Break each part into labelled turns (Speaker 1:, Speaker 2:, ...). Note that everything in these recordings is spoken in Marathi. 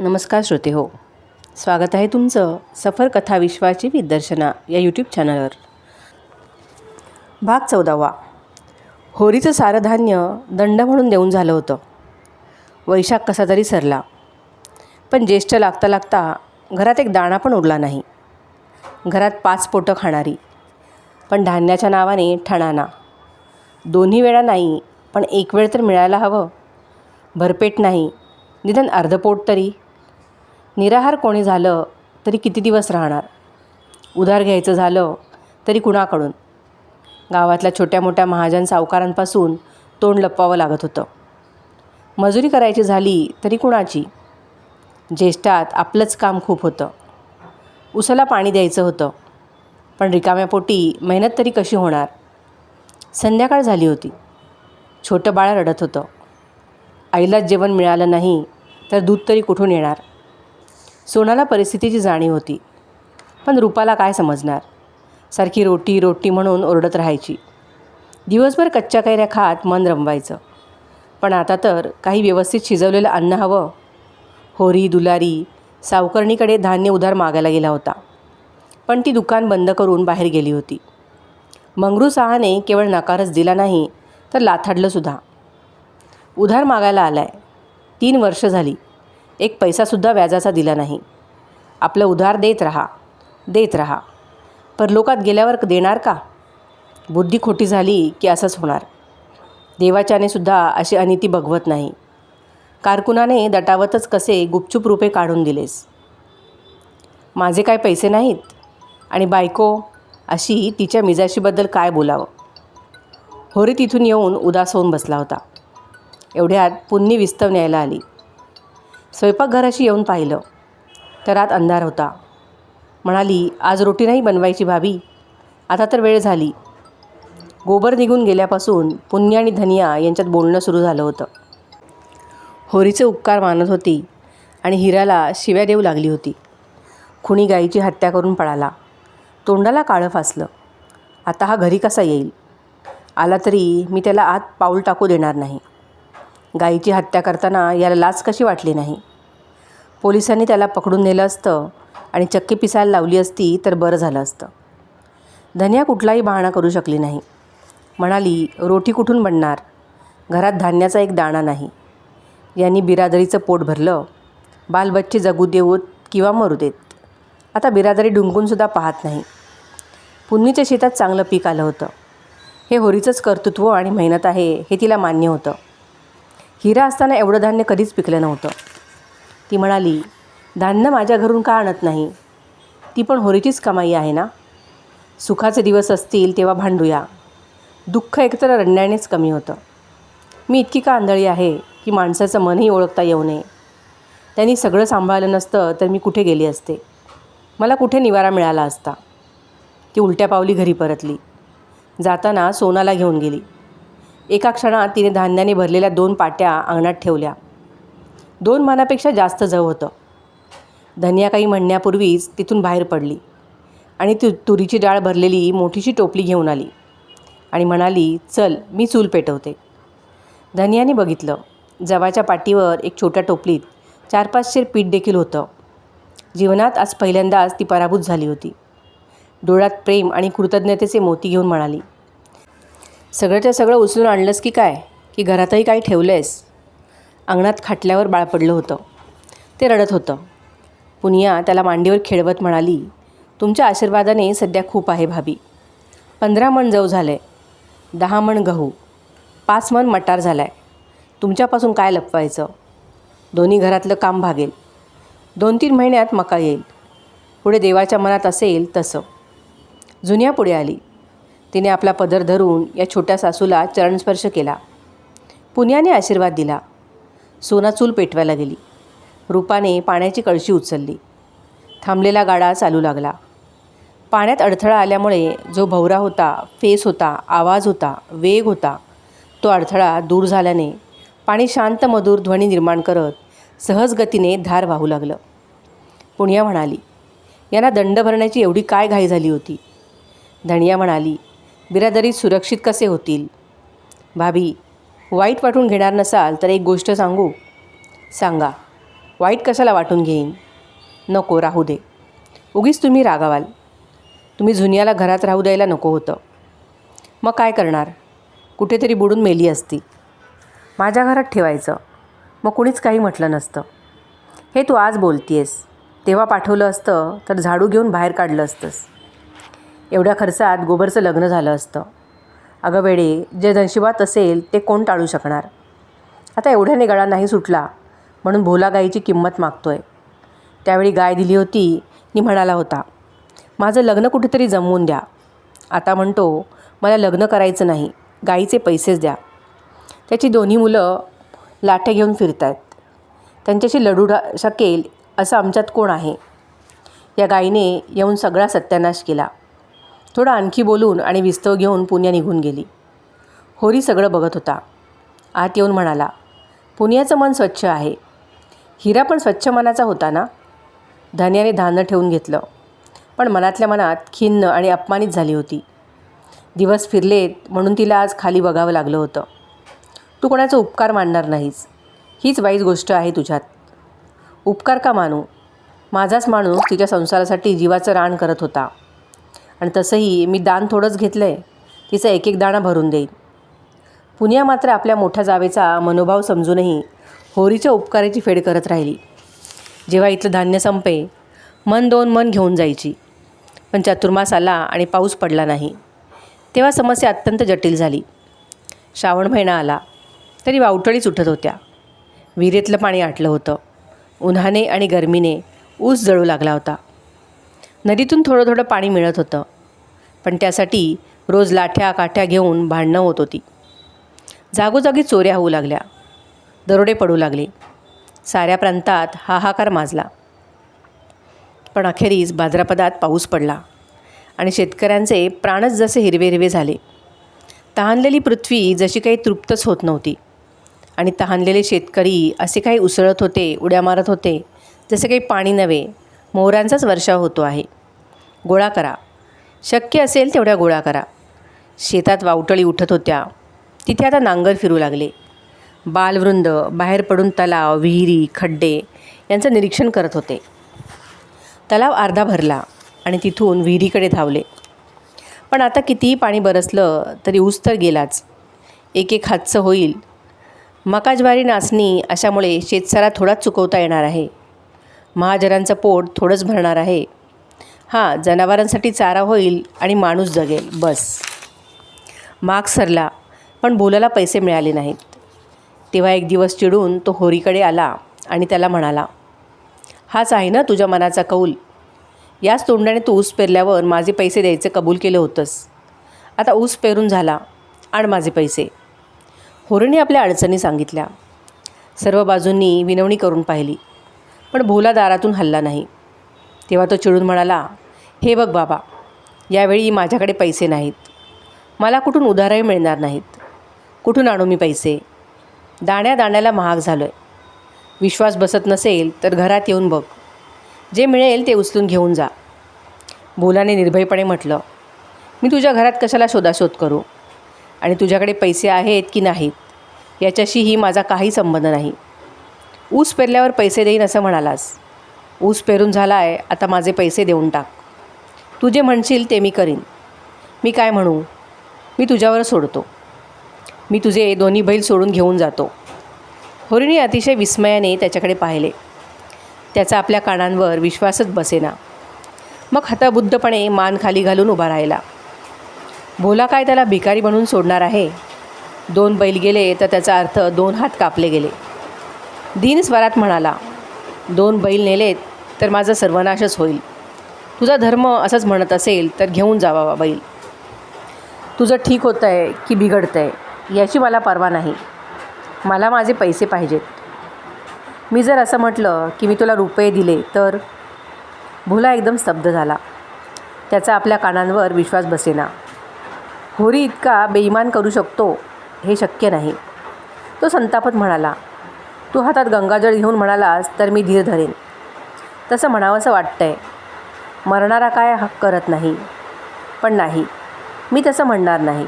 Speaker 1: नमस्कार श्रोते हो. स्वागत आहे तुमचं सफर कथा विश्वाची विदर्शना या यूट्यूब चॅनलवर भाग चौदावा. होरीचं सारं धान्य दंड म्हणून देऊन झालं होतं. वैशाख कसा तरी सरला. पण ज्येष्ठ लागता लागता घरात एक दाणा पण उरला नाही. घरात पाच पोटं खाणारी. पण धान्याच्या नावाने ठणाना दोन्ही वेळा नाही पण एक वेळ तर मिळायला हवं. भरपेट नाही निदान अर्धपोट तरी. निराहार कोणी झालं तरी किती दिवस राहणार? उधार घ्यायचं झालं तरी कुणाकडून? गावातल्या छोट्या मोठ्या महाजन सावकारांपासून तोंड लपवावं लागत होतं. मजुरी करायची झाली तरी कुणाची? ज्येष्ठात आपलंच काम खूप होतं. उसाला पाणी द्यायचं होतं. पण रिकाम्या पोटी मेहनत तरी कशी होणार? संध्याकाळ झाली होती. छोटं बाळ रडत होतं. आईलाच जेवण मिळालं नाही तर दूध तरी कुठून येणार? सोनाला परिस्थितीची जाणीव होती. पण रूपाला काय समजणार? सारखी रोटी रोटी म्हणून ओरडत राहायची. दिवसभर कच्च्या कैऱ्या खात मन रमवायचं. पण आता तर काही व्यवस्थित शिजवलेलं अन्न हवं. होरी दुलारी सावकरणीकडे धान्य उधार मागायला गेला होता. पण ती दुकान बंद करून बाहेर गेली होती. मंगरू सहाने केवळ नकारच दिला नाही तर लाथाडलंसुद्धा उधार मागायला आला आहे तीन वर्ष झाली. एक पैसासुद्धा व्याजाचा दिला नाही. आपलं उधार देत राहा देत राहा. परलोकात गेल्यावर देणार का? बुद्धी खोटी झाली की असंच होणार. देवाच्यानेसुद्धा अशी अनिती बघवत नाही. कारकुनाने दटावतच कसे गुपचूप रूपे काढून दिलेस? माझे काय पैसे नाहीत? आणि बायको अशी तिच्या मिजाशीबद्दल काय बोलावं? होरी तिथून येऊन उदास होऊन बसला होता. एवढ्यात पुन्नी विस्तव न्यायला आली. स्वयंपाकघराशी येऊन पाहिलं. तर आत अंधार होता. म्हणाली आज रोटी नाही बनवायची भाभी. आता तर वेळ झाली. गोबर निघून गेल्यापासून पुण्य आणि धनिया यांच्यात बोलणं सुरू झालं होतं. होरीचे उपकार मानत होती आणि हिराला शिव्या देऊ लागली होती. खुणी गाईची हत्या करून पळाला. तोंडाला काळं फासलं. आता हा घरी कसा येईल? आला तरी मी त्याला आत पाऊल टाकू देणार नाही. गाईची हत्या करताना याला लाच कशी वाटली नाही? पोलिसांनी त्याला पकडून नेलं असतं आणि चक्की पिसायला लावली असती तर बरं झालं असतं. धन्या कुठलाही बहाणा करू शकली नाही. म्हणाली रोटी कुठून बनणार? घरात धान्याचा एक दाणा नाही. यांनी बिरादरीचं पोट भरलं. बालबच्चे जगू देऊत किंवा मरू देत. आता बिरादरी डुंकूनसुद्धा पाहत नाही. पुन्नीच्या शेतात चांगलं पीक आलं होतं. हे होरीचंच कर्तृत्व आणि मेहनत आहे हे तिला मान्य होतं. हिरा असताना एवढं धान्य कधीच पिकलं नव्हतं. ती म्हणाली धान्य माझ्या घरून का आणत नाही? ती पण होरीचीच कमाई आहे ना? सुखाचे दिवस असतील तेव्हा भांडूया. दुःख एकतर रडण्यानेच कमी होतं. मी इतकी का आंधळी आहे की माणसाचं मनही ओळखता येऊ नये? त्यांनी सगळं सांभाळलं नसतं तर मी कुठे गेली असते? मला कुठे निवारा मिळाला असता? ती उलट्या पावली घरी परतली. जाताना सोनाला घेऊन गेली. एका क्षणात तिने धान्याने भरलेल्या दोन पाट्या अंगणात ठेवल्या. दोन मानापेक्षा जास्त जव होतं. धनिया काही म्हणण्यापूर्वीच तिथून बाहेर पडली आणि तु तुरीची डाळ भरलेली मोठीशी टोपली घेऊन आली आणि म्हणाली चल मी चूल पेटवते. धनियाने बघितलं जवाच्या पाठीवर एक छोट्या टोपलीत चार पाच शेर पीठ देखील होतं. जीवनात आज पहिल्यांदाच ती पराभूत झाली होती. डोळ्यात प्रेम आणि कृतज्ञतेचे मोती घेऊन म्हणाली सगळंच्या सगळं उचलून आणलंस की काय? की घरातही काही ठेवलं आहेस अंगणात खाटल्यावर बाळ पडलं होतं. ते रडत होतं. पुनिया त्याला मांडीवर खेळवत म्हणाली तुमच्या आशीर्वादाने सध्या खूप आहे भाभी. पंधरा मण जव झालं आहे दहा मण गहू. पाच मन मटार झाला आहे तुमच्यापासून काय लपवायचं? दोन्ही घरातलं काम भागेल. दोन तीन महिन्यात मका येईल. पुढे देवाच्या मनात असेल तसं. जुन्या पुढे आली. तिने आपला पदर धरून या छोट्या सासूला चरणस्पर्श केला. पुण्याने आशीर्वाद दिला. सोनाचूल पेटवायला गेली. रूपाने पाण्याची कळशी उचलली. थांबलेला गाडा चालू लागला. पाण्यात अडथळा आल्यामुळे जो भवरा होता फेस होता आवाज होता वेग होता तो अडथळा दूर झाल्याने पाणी शांत मधुर ध्वनी निर्माण करत सहज गतीने धार वाहू लागलं. पुण्या म्हणाली यांना दंड भरण्याची एवढी काय घाई झाली होती? धनिया म्हणाली बिरादरीत सुरक्षित कसे होतील? भाभी वाईट वाटून घेणार नसाल तर एक गोष्ट सांगू? सांगा. वाईट कशाला वाटून घेईन? नको राहू दे. उगीच तुम्ही रागावाल. तुम्ही जुनियाला घरात राहू द्यायला नको होतं. मग काय करणार? कुठेतरी बुडून मेली असती. माझ्या घरात ठेवायचं. मग कुणीच काही म्हटलं नसतं. हे तू आज बोलतीयस. तेव्हा पाठवलं असतं तर झाडू घेऊन बाहेर काढलं असतंस. एवढ्या खर्चात गोबरचं लग्न झालं असतं. अगं वेडे जे नशिबात असेल ते कोण टाळू शकणार? आता एवढ्याने गळा नाही सुटला म्हणून भोला गाईची किंमत मागतो आहे त्यावेळी गाय दिली होती नि म्हणाला होता माझं लग्न कुठेतरी जमवून द्या. आता म्हणतो मला लग्न करायचं नाही गाईचे पैसेच द्या. त्याची दोन्ही मुलं लाठे घेऊन फिरत आहेत त्यांच्याशी लढू शकेल असं आमच्यात कोण आहे? या गायीने येऊन सगळा सत्यानाश केला. थोडं आणखी बोलून आणि विस्तव घेऊन पुण्या निघून गेली. होरी सगळं बघत होता. आत येऊन म्हणाला पुण्याचं मन स्वच्छ आहे. हिरा पण स्वच्छ मनाचा होता ना धन्याने धान्य ठेवून घेतलं. पण मनातल्या मनात खिन्न आणि अपमानित झाली होती. दिवस फिरलेत म्हणून तिला आज खाली बघावं लागलं होतं. तू कोणाचा उपकार मानणार नाहीस. हीच वाईट गोष्ट आहे तुझ्यात. उपकार का मानू? माझाच माणूस तिच्या संसारासाठी जीवाचं रान करत होता. आणि तसंही मी दान थोडंच घेतलं आहे तिचा एक एक दाणा भरून देईन. पुण्या मात्र आपल्या मोठ्या जावेचा मनोभाव समजूनही होरीच्या उपकाराची फेड करत राहिली. जेव्हा इथलं धान्य संपे मन दोन मन घेऊन जायची. पण चातुर्मास आला आणि पाऊस पडला नाही. तेव्हा समस्या अत्यंत जटिल झाली. श्रावण महिना आला तरी वावटळीच उठत होत्या. विहिरीतलं पाणी आटलं होतं. उन्हाने आणि गरमीने ऊस जळू लागला होता. नदीतून थोडं थोडं पाणी मिळत होतं. पण त्यासाठी रोज लाठ्या काठ्या घेऊन भांडणं होत होती. जागोजागी चोऱ्या होऊ लागल्या. दरोडे पडू लागले. साऱ्या प्रांतात हाहाकार माजला. पण अखेरीस भाद्रपदात पाऊस पडला आणि शेतकऱ्यांचे प्राणच जसे हिरवे हिरवे झाले. तहानलेली पृथ्वी जशी काही तृप्तच होत नव्हती आणि तहानलेले शेतकरी असे काही उसळत होते उड्या मारत होते जसे काही पाणी नव्हे मोहरांचाच वर्षाव होतो आहे. गोळा करा. शक्य असेल तेवढ्या गोळा करा. शेतात वावटळी उठत होत्या. तिथे आता नांगर फिरू लागले. बालवृंद बाहेर पडून तलाव विहिरी खड्डे यांचं निरीक्षण करत होते. तलाव अर्धा भरला आणि तिथून विहिरीकडे धावले. पण आता कितीही पाणी बरसलं तरी ऊस तर गेलाच. एक एक हातचं होईल. मका ज्वारी नाचणी अशामुळे शेतसारा थोडाच चुकवता येणार आहे. महाजनांचं पोट थोडंच भरणार आहे. हां जनावरांसाठी चारा होईल आणि माणूस जगेल बस. माग सरला पण बोलायला पैसे मिळाले नाहीत. तेव्हा एक दिवस चिडून तो होरीकडे आला आणि त्याला म्हणाला हाच आहे ना तुझ्या मनाचा कौल? याच तोंडाने तू ऊस पेरल्यावर माझे पैसे द्यायचं कबूल केलं होतंस. आता ऊस पेरून झाला आण माझे पैसे. होरीने आपल्या अडचणी सांगितल्या. सर्व बाजूंनी विनवणी करून पाहिली. पण भोला दारातून हल्ला नाही. तेव्हा तो चिडून म्हणाला हे बघ बाबा यावेळी माझ्याकडे पैसे नाहीत. मला कुठून उधारही मिळणार नाहीत. कुठून आणू मी पैसे? दाण्या दाण्याला महाग झालो आहे विश्वास बसत नसेल तर घरात येऊन बघ. जे मिळेल ते उचलून घेऊन जा. भोलाने निर्भयपणे म्हटलं मी तुझ्या घरात कशाला शोधाशोध करू? आणि तुझ्याकडे पैसे आहेत की नाहीत? याच्याशीही माझा काही संबंध नाही. ऊस पेरल्यावर पैसे देईन असं म्हणालास. ऊस पेरून झाला आहे आता माझे पैसे देऊन टाक. तू जे म्हणशील ते मी करीन. मी काय म्हणू? मी तुझ्यावर सोडतो. मी तुझे दोन्ही बैल सोडून घेऊन जातो. होरिणी अतिशय विस्मयाने त्याच्याकडे पाहिले. त्याचा आपल्या कानांवर विश्वासच बसेना. मग हताबुद्धपणे मान खाली घालून उभा राहिला. भोला काय त्याला भिकारी बनून सोडणार आहे? दोन बैल गेले तर त्याचा अर्थ दोन हात कापले गेले. दीनस्वरात म्हणाला दोन बैल नेलेत तर माझा सर्वनाशच होईल. तुझा धर्म असंच म्हणत असेल तर घेऊन जावा बैल. तुझं ठीक होतं आहे की बिघडतं आहे याची मला पर्वा नाही. मला माझे पैसे पाहिजेत. मी जर असं म्हटलं की मी तुला रुपये दिले तर? भुला एकदम स्तब्ध झाला. त्याचा आपल्या कानांवर विश्वास बसेना. होरी इतका बेईमान करू शकतो हे शक्य नाही तो संतापत म्हणाला. तू हातात गंगाजळ घेऊन म्हणालास तर मी धीर धरेन. तसं म्हणावंसं वाटतंय. मरणारा काय हक करत नाही. पण नाही मी तसं म्हणणार नाही.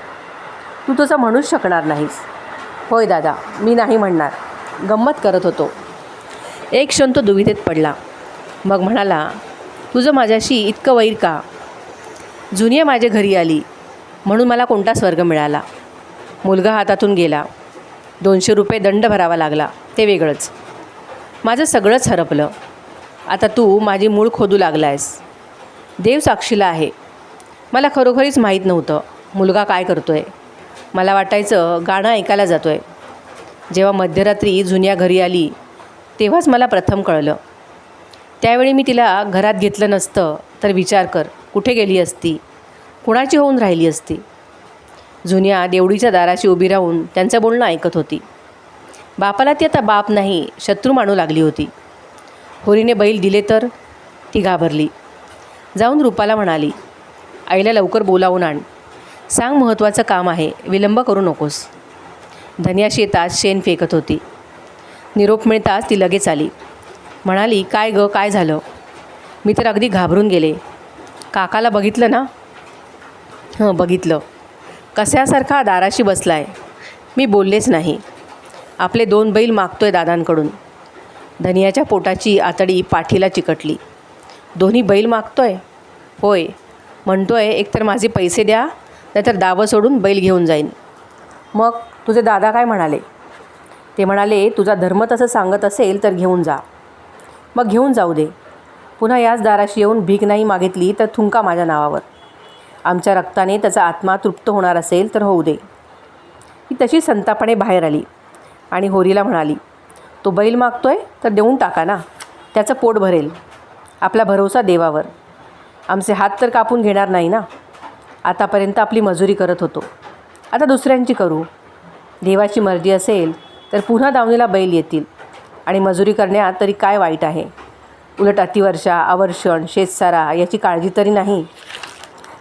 Speaker 1: तू तसं म्हणूच शकणार नाहीस. होय दादा मी नाही म्हणणार. गंमत करत होतो. एक क्षण तो दुविधेत पडला. मग म्हणाला तुझं माझ्याशी इतकं वैर का? जुनिया माझ्या घरी आली म्हणून मला कोणता स्वर्ग मिळाला? मुलगा हातातून गेला. दोनशे रुपये दंड भरावा लागला. ते वेगळंच. माझं सगळंच हरपलं. आता तू माझी मूळ खोदू लागला आहेस देव साक्षीला आहे. मला खरोखरीच माहीत नव्हतं. मुलगा काय करतो आहे मला वाटायचं गाणं ऐकायला जातो आहे जेव्हा मध्यरात्री जुन्या घरी आली तेव्हाच मला प्रथम कळलं. त्यावेळी मी तिला घरात घेतलं नसतं तर विचार कर कुठे गेली असती? कुणाची होऊन राहिली असती? जुन्या देवडीच्या दाराशी उभी राहून त्यांचं बोलणं ऐकत होती. बापाला ती आता बाप नाही शत्रू मानू लागली होती. होरीने बैल दिले तर ती घाबरली. जाऊन रूपाला म्हणाली आईला लवकर बोलावून आण. सांग महत्त्वाचं काम आहे विलंब करू नकोस. धनिया शेतात शेण फेकत होती. निरोप मिळताच ती लगेच आली. म्हणाली काय ग काय झालं? मी तर अगदी घाबरून गेले. काकाला बघितलं ना? हं बघितलं. कशासारखा दाराशी बसलाय? मी बोललेच नाही. आपले दोन बैल मागतोय दादांकडून. धनियाच्या पोटाची आतडी पाठीला चिकटली. दोन्ही बैल मागतोय? होय. म्हणतोय एकतर माझे पैसे द्या नाहीतर दावं सोडून बैल घेऊन जाईन. मग तुझे दादा काय म्हणाले? ते म्हणाले तुझा धर्म तसं सांगत असेल तर घेऊन जा. मग घेऊन जाऊ दे. पुन्हा याच दाराशी येऊन भीक नाही मागितली तर थुंका माझ्या नावावर. आमच्या रक्ताने त्याचा आत्मा तृप्त होणार असेल तर होऊ दे. ही तशी संतापाने बाहेर आली आणि होरीला म्हणाली तो बैल मागतोय तर देऊन टाका ना त्याचं पोट भरेल आपला भरोसा देवावर. आमचे हात तर कापून घेणार नाही ना. आतापर्यंत आपली मजुरी करत होतो. आता दुसऱ्यांची करू. देवाची मर्जी असेल तर पुन्हा दावणीला बैल येतील आणि मजुरी करण्यात तरी काय वाईट आहे? उलट अतिवर्षा आवर्षण शेतसारा याची काळजी तरी नाही.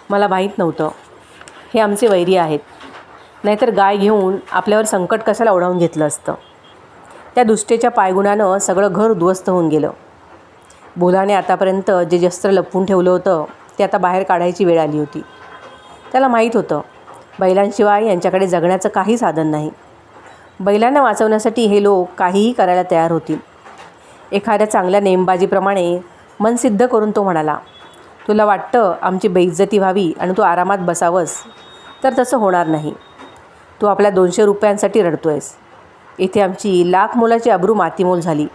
Speaker 1: मला माहीत नव्हतं. हे आमचे वैरी आहेत. नाहीतर गाय घेऊन आपल्यावर संकट कशाला ओढावून घेतलं असतं? त्या दुष्टेच्या पायगुणानं सगळं घर उद्ध्वस्त होऊन गेलं. बोलाने आतापर्यंत जे जस्त्र लपवून ठेवलं होतं ते आता बाहेर काढायची वेळ आली होती. त्याला माहीत होतं बैलांशिवाय यांच्याकडे जगण्याचं काही साधन नाही. बैलांना वाचवण्यासाठी हे लोक काहीही करायला तयार होतील. एखाद्या चांगल्या नेमबाजीप्रमाणे मन सिद्ध करून तो म्हणाला तुला वाटतं आमची बेइज्जती व्हावी आणि तू आरामात बसावंस तर तसं होणार नाही. तू आपल्या दोनशे रुपयांसाठी रडतोयस. इथे आमची लाख मोलाची अब्रू मातीमोल झाली.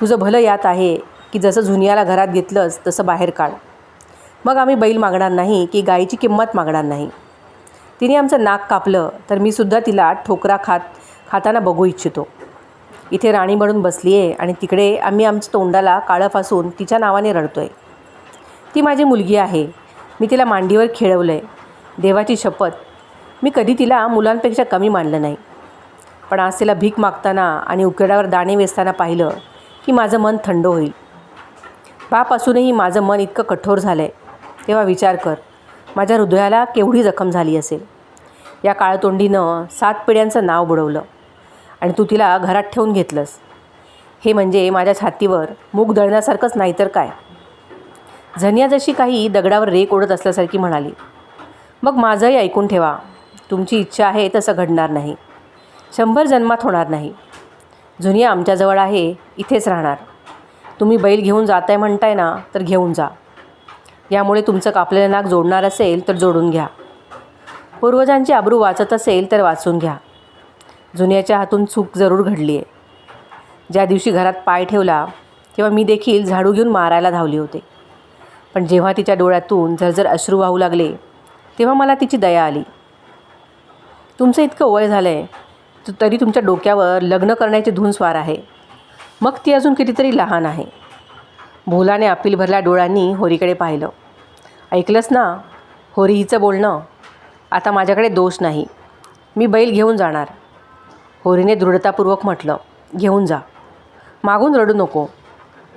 Speaker 1: तुझं भलं यात आहे की जसं झुनियाला घरात घेतलंस तसं बाहेर काढ. मग आम्ही बैल मागणार नाही की गाईची किंमत मागणार नाही. तिने आमचं नाक कापलं तर मी सुद्धा तिला ठोकरा खात खाताना बघू इच्छितो. इथे राणी म्हणून बसली आहे आणि तिकडे आम्ही आमच्या तोंडाला काळं फासून तिच्या नावाने रडतो आहे ती माझी मुलगी आहे. मी तिला मांडीवर खेळवलं आहे देवाची शपथ. मी कधी तिला मुलांपेक्षा कमी मानलं नाही. पण आज तिला भीक मागताना आणि उकेडावर दाणे वेचताना पाहिलं की माझं मन थंड होईल. बाप असूनही माझं मन इतकं कठोर झालं आहे तेव्हा विचार कर माझ्या हृदयाला केवढी जखम झाली असेल? या काळतोंडीनं सात पिढ्यांचं नाव बुडवलं आणि तू तिला घरात ठेवून घेतलंस. हे म्हणजे माझ्या छातीवर मूग दळण्यासारखंच नाही तर काय? झनिया जशी काही दगडावर रेक ओढत असल्यासारखी म्हणाली मग माझंही ऐकून ठेवा. तुमची इच्छा आहे तसं घडणार नाही. शंभर जन्मात होणार नाही. झुनिया आमच्याजवळ आहे इथेच राहणार. तुम्ही बैल घेऊन जाताय म्हणताय ना तर घेऊन जा. यामुळे तुमचं कापलेलं नाक जोडणार असेल तर जोडून घ्या. पूर्वजांची आबरू वाचत असेल तर वाचून घ्या. जुन्याच्या हातून चूक जरूर घडली आहे ज्या दिवशी घरात पाय ठेवला तेव्हा मी देखील झाडू घेऊन मारायला धावले होते. पण जेव्हा तिच्या डोळ्यातून झरझर अश्रू वाहू लागले तेव्हा मला तिची दया आली. तुमचं इतकं वय झालं आहे तरी तुमच्या डोक्यावर लग्न करण्याची धून स्वार आहे. मग ती अजून कितीतरी लहान आहे. भोलाने अपील भरल्या डोळ्यांनी होरीकडे पाहिलं. ऐकलंस ना? होरी हिचं बोलणं? आता माझ्याकडे दोष नाही. मी बैल घेऊन जाणार. होरीने दृढतापूर्वक म्हटलं घेऊन जा. मागून रडू नको.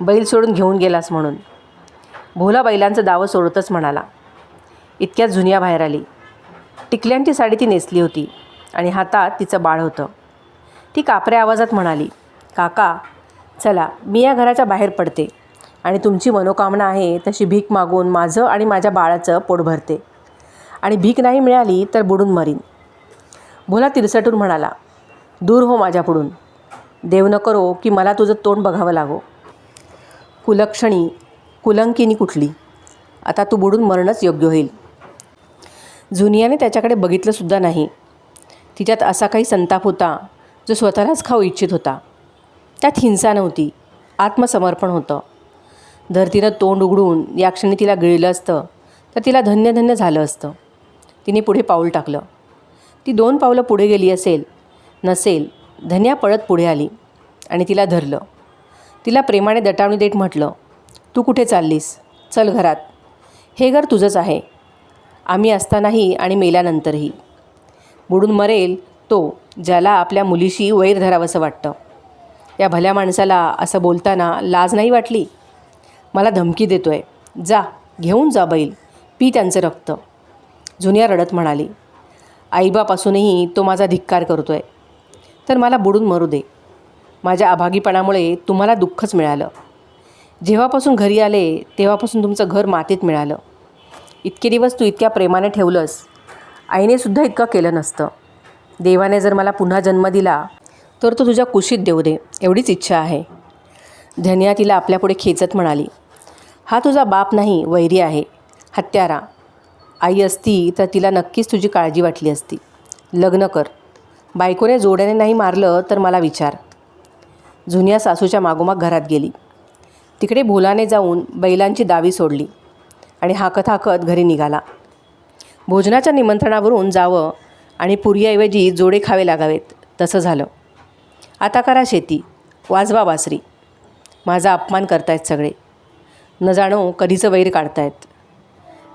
Speaker 1: बैल सोडून घेऊन गेलास म्हणून. भोला बैलांचं दावं सोडतच म्हणाला. इतक्या जुनिया बाहेर आली. टिकल्यांची साडी ती नेसली होती आणि हातात तिचं बाळ होतं. ती कापऱ्या आवाजात म्हणाली काका चला मी या घराच्या बाहेर पडते आणि तुमची मनोकामना आहे तशी भीक मागून माझं आणि माझ्या बाळाचं पोट भरते. आणि भीक नाही मिळाली तर बुडून मरीन. भोला तिरसटून म्हणाला दूर हो माझ्यापुढून देव न करो की मला तुझं तोंड बघावं लागो. कुलक्षणी कुलंकिनी कुठली? आता तू बुडून मरणंच योग्य होईल. जुनियाने त्याच्याकडे बघितलंसुद्धा नाही. तिच्यात असा काही संताप होता जो स्वतःलाच खाऊ इच्छित होता. त्यात हिंसा नव्हती आत्मसमर्पण होतं. धरतीनं तोंड उघडून या क्षणी तिला गिळलं असतं तर तिला धन्य धन्य झालं असतं. तिने पुढे पाऊल टाकलं. ती दोन पावलं पुढे गेली असेल नसेल धन्या पळत पुढे आली आणि तिला धरलं. तिला प्रेमाने दटावणी देत म्हटलं तू कुठे चाललीस? चल घरात. हे घर तुझंच आहे. आम्ही असतानाही आणि मेल्यानंतरही. बुडून मरेल तो ज्याला आपल्या मुलीशी वैर धरावंसं वाटतं. या भल्या माणसाला असं बोलताना लाज नाही वाटली? मला धमकी देतो आहे जा घेऊन जा बैल. पी त्यांचं रक्त. जुनिया रडत म्हणाली. आईबापासूनही तो माझा धिक्कार करतो आहे तर मला बुडून मरू दे. माझ्या अभागीपणामुळे तुम्हाला दुःखच मिळालं. जेव्हापासून घरी आले तेव्हापासून तुमचं घर मातीत मिळालं. इतके दिवस तू इतक्या प्रेमाने ठेवलंस. आईनेसुद्धा इतकं केलं नसतं. देवाने जर मला पुन्हा जन्म दिला तर तो तुझ्या कुशीत देऊ दे एवढीच इच्छा आहे. धन्या तिला आपल्यापुढे खेचत म्हणाली. हा तुझा बाप नाही वैरी आहे. हत्यारा. आई असती तर तिला नक्कीच तुझी काळजी वाटली असती. लग्न कर. बायकोने जोड्याने नाही मारलं तर मला विचार. जुन्या सासूच्या मागोमाग घरात गेली. तिकडे भोलाने जाऊन बैलांची दावी सोडली आणि हाकत हाकत घरी निघाला. भोजनाच्या निमंत्रणावरून जावं आणि पुरीऐवजी जोडे खावे लागावेत तसं झालं. आता करा शेती वाजवा बासरी. माझा अपमान करतायत सगळे. न जाणो कधीचं वैर काढतायत.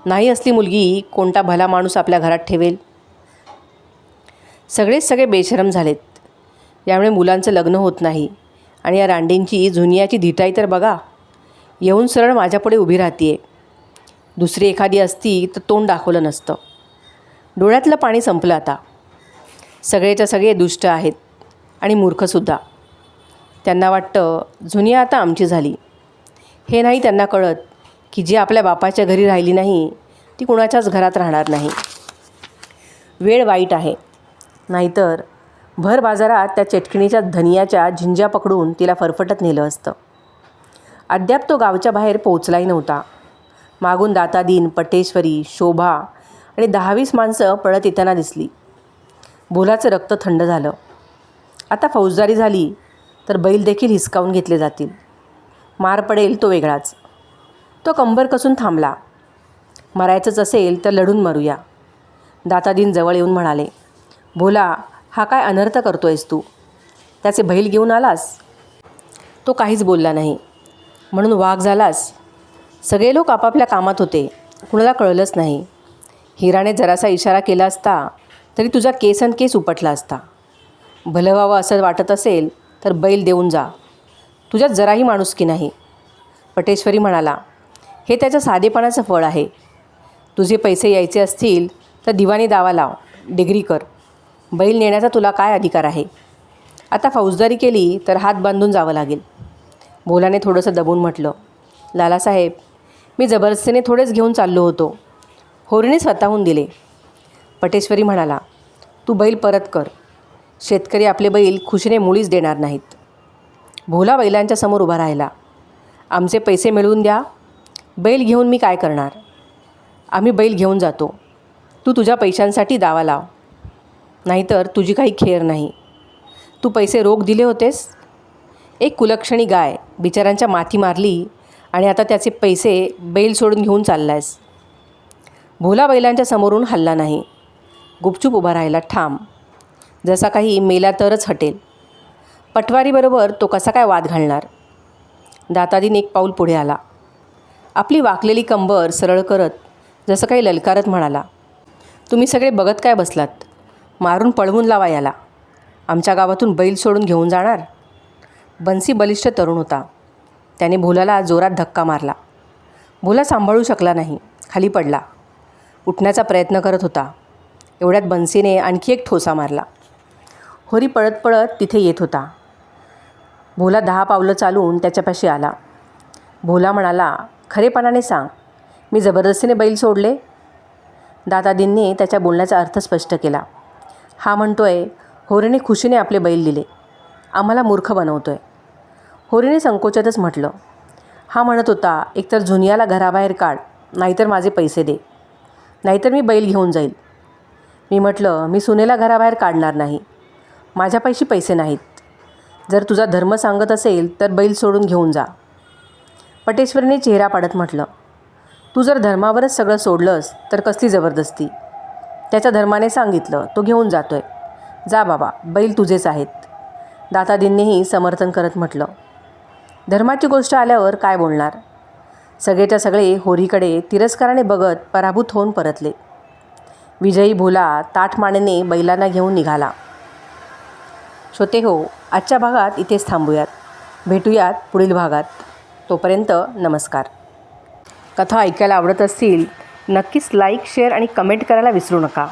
Speaker 1: नाही असली मुलगी कोणता भला माणूस आपल्या घरात ठेवेल? सगळेच सगळे बेशरम झालेत. यामुळे मुलांचं लग्न होत नाही आणि या रांडींची जुनियाची धिटाई तर बघा. येऊन सरळ माझ्यापुढे उभी राहतीये. दुसरी एखादी असती तर तोंड दाखवलं नसतं. डोळ्यातलं पाणी संपलं आता. सगळेच्या सगळे दुष्ट आहेत आणि मूर्खसुद्धा त्यांना वाटतं जुनिया आता आमची झाली. हे नाही त्यांना कळत की जी आपल्या बापाच्या घरी राहिली नाही ती कुणाच्याच घरात राहणार नाही. वेळ वाईट आहे. नाहीतर भर बाजारात त्या चटकणीच्या धनियाच्या झिंज्या पकडून तिला फरफटत नेलं असतं. अद्याप तो गावच्या बाहेर पोचलाही नव्हता. मागून दातादीन पटेश्वरी शोभा आणि दहावीस माणसं पळत येताना दिसली. भोलाचं रक्त थंड झालं. आता फौजदारी झाली तर बैल देखील हिसकावून घेतले जातील. मार पडेल तो वेगळाच. तो कंबर कसून थांबला. मरायचंच असेल तर लढून मरूया. दातादीन जवळ येऊन म्हणाले भोला हा काय अनर्थ करतो आहेस तू? त्याचे बैल घेऊन आलास? तो काहीच बोलला नाही. म्हणून वाघ झालास. सगळे लोक आपापल्या कामात होते. कुणाला कळलंच नाही. हिराने जरासा इशारा केला असता तरी तुझा केस अन केस उपटला असता. भलं व्हावं असं वाटत असेल तर बैल देऊन जा. तुझ्यात जराही माणुसकी नाही? पटेश्वरी म्हणाला हे त्याच्या साधेपणाचं फळ आहे. तुझे पैसे यायचे असतील तर दिवाणी दावा लाव. डिग्री कर. बैल नेण्याचा तुला काय अधिकार आहे? आता फौजदारी केली तर हात बांधून जावं लागेल. भोलाने थोडंसं दबून म्हटलं लालासाहेब मी जबरदस्तीने थोडेच घेऊन चाललो होतो. होरीने स्वतःहून दिले. पटेश्वरी म्हणाला तू बैल परत कर. शेतकरी आपले बैल खुशीने मुळीच देणार नाहीत. भोला बैलांच्या समोर उभा राहिला आमचे पैसे मिळवून द्या. बैल घेऊन मी काय करणार? आम्ही बैल घेऊन जातो. तू तुझ्या पैशांसाठी दावा लाव. नाहीतर तुझी काही खेर नाही. तू पैसे रोख दिले होतेस? एक कुलक्षणी गाय बिचारांच्या माथी मारली आणि आता त्याचे पैसे बैल सोडून घेऊन चाललायस. भोला बैलांच्या समोरून हल्ला नाही. गुपचूप उभा राहिला ठाम. जसा काही मेला तरच हटेल. पटवारीबरोबर तो कसा काय वाद घालणार? दातादीन एक पाऊल पुढे आला. आपली वाकलेली कंबर सरळ करत जसं काही ललकारत म्हणाला तुम्ही सगळे बघत काय बसलात? मारून पळवून लावा याला. आमच्या गावातून बैल सोडून घेऊन जाणार? बन्सी बलिष्ठ तरुण होता. त्याने भोलाला जोरात धक्का मारला. भोला सांभाळू शकला नाही खाली पडला. उठण्याचा प्रयत्न करत होता. एवढ्यात बन्सीने आणखी एक ठोसा मारला. होरी पळत पळत तिथे येत होता. भोला दहा पावलं चालून त्याच्यापाशी आला. भोला म्हणाला खरेपणाने सांग मी जबरदस्तीने बैल सोडले? दादादींनी त्याच्या बोलण्याचा अर्थ स्पष्ट केला. हा म्हणतोय होरीने खुशीने आपले बैल दिले. आम्हाला मूर्ख बनवतो आहे होरीने संकोचातच म्हटलं हा म्हणत होता एकतर जुनियाला घराबाहेर काढ नाहीतर माझे पैसे दे. नाहीतर मी बैल घेऊन जाईल. मी म्हटलं मी सुनेला घराबाहेर काढणार नाही. माझ्यापाशी पैसे नाहीत. जर तुझा धर्म सांगत असेल तर बैल सोडून घेऊन जा. पटेश्वरीने चेहरा पाडत म्हटलं तू जर धर्मावरच सगळं सोडलंस तर कसली जबरदस्ती? त्याच्या धर्माने सांगितलं तो घेऊन जातोय. जा बाबा बैल तुझेच आहेत. दातादींनीही समर्थन करत म्हटलं. धर्माची गोष्ट आल्यावर काय बोलणार? सगळेच्या सगळे होरीकडे तिरस्काराने बघत पराभूत होऊन परतले. विजयी भोला ताठमानेने बैलांना घेऊन निघाला. श्रोते हो आजच्या भागात इथेच थांबूयात. भेटूयात पुढील भागात. तोपर्यंत नमस्कार. कथा ऐकायला आवडत असतील नक्कीच लाईक शेअर आणि कमेंट करायला विसरू नका.